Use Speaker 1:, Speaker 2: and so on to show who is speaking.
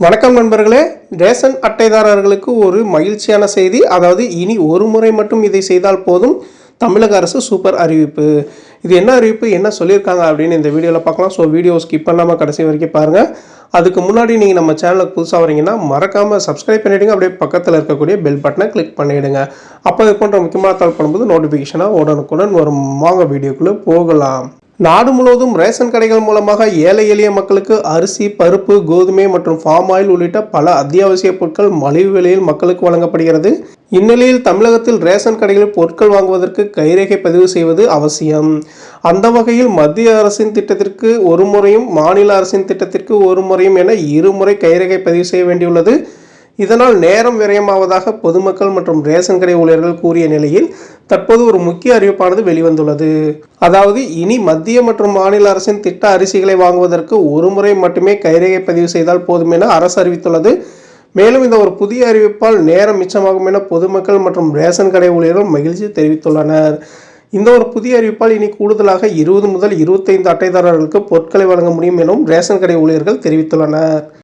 Speaker 1: வணக்கம் நண்பர்களே. ரேஷன் அட்டைதாரர்களுக்கு ஒரு மகிழ்ச்சியான செய்தி. அதாவது இனி ஒரு முறை மட்டும் இதை செய்தால் போதும். தமிழக அரசு சூப்பர் அறிவிப்பு. இது என்ன அறிவிப்பு? என்ன சொல்லியிருக்காங்க? அப்படின்னு இந்த வீடியோவில் பார்க்கலாம். ஸோ வீடியோ ஸ்கிப் பண்ணாமல் கடைசி வரைக்கும் பாருங்கள் அதுக்கு முன்னாடி நீங்கள் நம்ம சேனலுக்கு புதுசாக வரீங்கன்னா மறக்காமல் சப்ஸ்கிரைப் பண்ணிவிடுங்க அப்படியே பக்கத்தில் இருக்கக்கூடிய பெல் பட்டனை கிளிக் பண்ணிவிடுங்க அப்போ இது போன்ற முக்கியமான தகவல் பண்ணும்போது நோட்டிஃபிகேஷனாக உடனுக்குடன் வரும். வாங்க வீடியோக்குள்ளே போகலாம். நாடு முழுவதும் ரேஷன் கடைகள் மூலமாக ஏழை எளிய மக்களுக்கு அரிசி பருப்பு கோதுமை மற்றும் ஃபார்ம் ஆயில் உள்ளிட்ட பல அத்தியாவசிய பொருட்கள் மலிவு விலையில் மக்களுக்கு வழங்கப்படுகிறது. இந்நிலையில் தமிழகத்தில் ரேஷன் கடைகளில் பொருட்கள் வாங்குவதற்கு கைரேகை பதிவு செய்வது அவசியம். அந்த வகையில் மத்திய அரசின் திட்டத்திற்கு ஒரு முறையும் மாநில அரசின் திட்டத்திற்கு ஒரு முறையும் என இருமுறை கைரேகை பதிவு செய்ய வேண்டியுள்ளது. இதனால் நேரம் விரயமாவதாக பொதுமக்கள் மற்றும் ரேஷன் கடை ஊழியர்கள் கூறிய நிலையில் தற்போது ஒரு முக்கிய அறிவிப்பானது வெளிவந்துள்ளது. அதாவது இனி மத்திய மற்றும் மாநில அரசின் திட்ட அரிசிகளை வாங்குவதற்கு ஒரு முறை மட்டுமே கைரேகை பதிவு செய்தால் போதும் என அரசு அறிவித்துள்ளது. மேலும் இந்த ஒரு புதிய அறிவிப்பால் நேரம் மிச்சமாகும் என பொதுமக்கள் மற்றும் ரேஷன் கடை ஊழியர்கள் மகிழ்ச்சி தெரிவித்துள்ளனர். இந்த ஒரு புதிய அறிவிப்பால் இனி கூடுதலாக இருபது முதல் இருபத்தைந்து அட்டைதாரர்களுக்கு பொருட்களை வழங்க முடியும் எனவும் ரேஷன் கடை ஊழியர்கள் தெரிவித்துள்ளனர்.